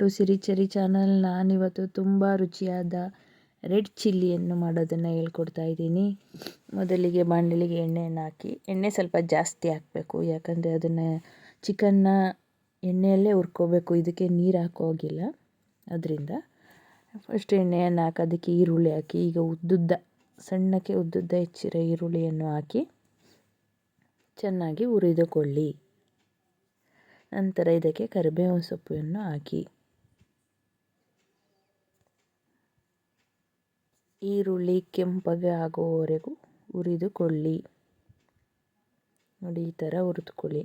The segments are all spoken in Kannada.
To ಸಿರಿಚರಿ channel. ನಾನಿವತ್ತು ತುಂಬ ರುಚಿಯಾದ ರೆಡ್ ಚಿಲ್ಲಿಯನ್ನು ಮಾಡೋದನ್ನು ಹೇಳ್ಕೊಡ್ತಾ ಇದ್ದೀನಿ. ಮೊದಲಿಗೆ ಬಾಣಲಿಗೆ ಎಣ್ಣೆಯನ್ನು ಹಾಕಿ, ಎಣ್ಣೆ ಸ್ವಲ್ಪ ಜಾಸ್ತಿ ಹಾಕಬೇಕು. ಯಾಕಂದರೆ ಅದನ್ನು ಚಿಕನ್ನ ಎಣ್ಣೆಯಲ್ಲೇ ಹುರ್ಕೋಬೇಕು. ಇದಕ್ಕೆ ನೀರು ಹಾಕೋಗಿಲ್ಲ ಅದರಿಂದ ಫಸ್ಟ್ ಎಣ್ಣೆಯನ್ನು ಹಾಕಿ, ಅದಕ್ಕೆ ಈರುಳ್ಳಿ ಹಾಕಿ, ಈಗ ಉದ್ದುದ್ದ, ಸಣ್ಣಕ್ಕೆ ಉದ್ದುದ್ದ ಹೆಚ್ಚಿರೋ ಈರುಳ್ಳಿಯನ್ನು ಹಾಕಿ, ಚೆನ್ನಾಗಿ ಹುರಿದುಕೊಳ್ಳಿ. ನಂತರ ಇದಕ್ಕೆ ಕರಿಬೇವಿನ ಸೊಪ್ಪನ್ನು ಹಾಕಿ. ಈರುಳ್ಳಿ ಕೆಂಪಗೆ ಆಗುವವರೆಗೂ ಹುರಿದುಕೊಳ್ಳಿ. ನೋಡಿ, ಈ ಥರ ಹುರಿದುಕೊಳ್ಳಿ.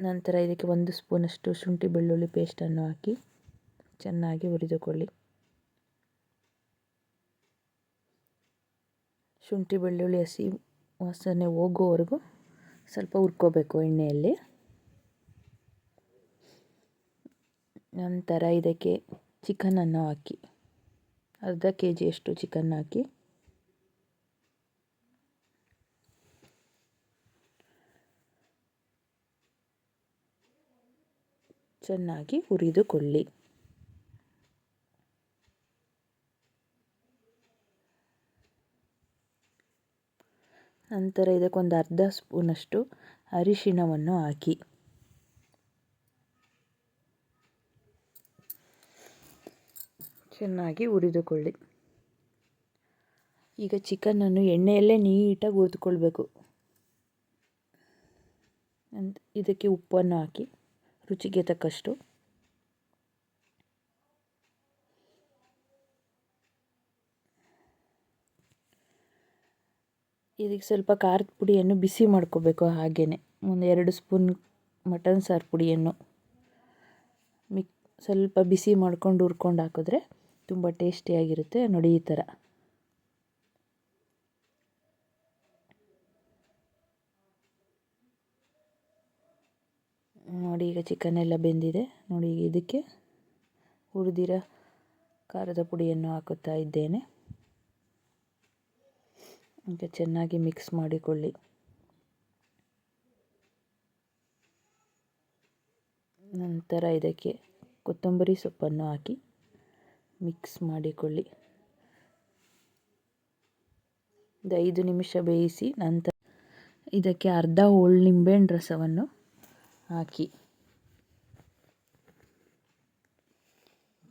ನಂತರ ಇದಕ್ಕೆ ಒಂದು ಸ್ಪೂನಷ್ಟು ಶುಂಠಿ ಬೆಳ್ಳುಳ್ಳಿ ಪೇಸ್ಟನ್ನು ಹಾಕಿ ಚೆನ್ನಾಗಿ ಹುರಿದುಕೊಳ್ಳಿ. ಶುಂಠಿ ಬೆಳ್ಳುಳ್ಳಿ ಹಸಿ ವಾಸನೆ ಹೋಗೋವರೆಗೂ ಸ್ವಲ್ಪ ಹುರ್ಕೋಬೇಕು ಎಣ್ಣೆಯಲ್ಲಿ. ನಂತರ ಇದಕ್ಕೆ ಚಿಕನನ್ನು ಹಾಕಿ ಅರ್ಧ ಕೆ ಜಿಯಷ್ಟು ಚಿಕನ್ ಹಾಕಿ. ಚೆನ್ನಾಗಿ ಹುರಿದುಕೊಳ್ಳಿ. ನಂತರ ಇದಕ್ಕೊಂದು ಅರ್ಧ ಸ್ಪೂನಷ್ಟು ಅರಿಶಿಣವನ್ನು ಹಾಕಿ. ಚೆನ್ನಾಗಿ ಹುರಿದುಕೊಳ್ಳಿ. ಈಗ ಚಿಕನನ್ನು ಎಣ್ಣೆಯಲ್ಲೇ ನೀಟಾಗಿ ಹುರಿದುಕೊಳ್ಬೇಕು. ಇದಕ್ಕೆ ಉಪ್ಪನ್ನು ಹಾಕಿ ರುಚಿಗೆ ತಕ್ಕಷ್ಟು. ಇದಕ್ಕೆ ಸ್ವಲ್ಪ ಖಾರದ ಪುಡಿಯನ್ನು ಬಿಸಿ ಮಾಡ್ಕೋಬೇಕು ಹಾಗೆಯೇ ಒಂದು ಎರಡು ಸ್ಪೂನ್ ಮಟನ್ ಸಾರು ಪುಡಿಯನ್ನು ಮಿಕ್ ಸ್ವಲ್ಪ ಬಿಸಿ ಮಾಡ್ಕೊಂಡು ಹುರ್ಕೊಂಡು ಹಾಕಿದ್ರೆ ತುಂಬ ಟೇಸ್ಟಿಯಾಗಿರುತ್ತೆ ನೋಡಿ ಈ ಥರ. ನೋಡಿ ಈಗ ಚಿಕನ್ ಎಲ್ಲ ಬೆಂದಿದೆ. ನೋಡಿ ಇದಕ್ಕೆ ಹುರಿದಿರೋ ಖಾರದ ಪುಡಿಯನ್ನು ಹಾಕುತ್ತಾ ಇದ್ದೇನೆ. ಈಗ ಚೆನ್ನಾಗಿ ಮಿಕ್ಸ್ ಮಾಡಿಕೊಳ್ಳಿ. ನಂತರ ಇದಕ್ಕೆ ಕೊತ್ತಂಬರಿ ಸೊಪ್ಪನ್ನು ಹಾಕಿ ಮಿಕ್ಸ್ ಮಾಡಿಕೊಳ್ಳಿ. ಒಂದು ಐದು ನಿಮಿಷ ಬೇಯಿಸಿ ನಂತರ ಇದಕ್ಕೆ ಅರ್ಧ ಹೋಳು ನಿಂಬೆಹಣ್ಣು ರಸವನ್ನು ಹಾಕಿ.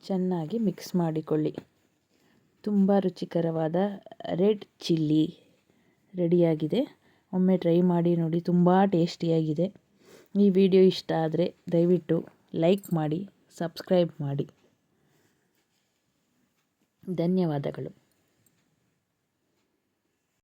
ಚೆನ್ನಾಗಿ ಮಿಕ್ಸ್ ಮಾಡಿಕೊಳ್ಳಿ. ತುಂಬ ರುಚಿಕರವಾದ ರೆಡ್ ಚಿಲ್ಲಿ ರೆಡಿಯಾಗಿದೆ. ಒಮ್ಮೆ ಟ್ರೈ ಮಾಡಿ ನೋಡಿ, ತುಂಬ ಟೇಸ್ಟಿಯಾಗಿದೆ. ಈ ವಿಡಿಯೋ ಇಷ್ಟ ಆದರೆ ದಯವಿಟ್ಟು ಲೈಕ್ ಮಾಡಿ, ಸಬ್ಸ್ಕ್ರೈಬ್ ಮಾಡಿ. ಧನ್ಯವಾದಗಳು.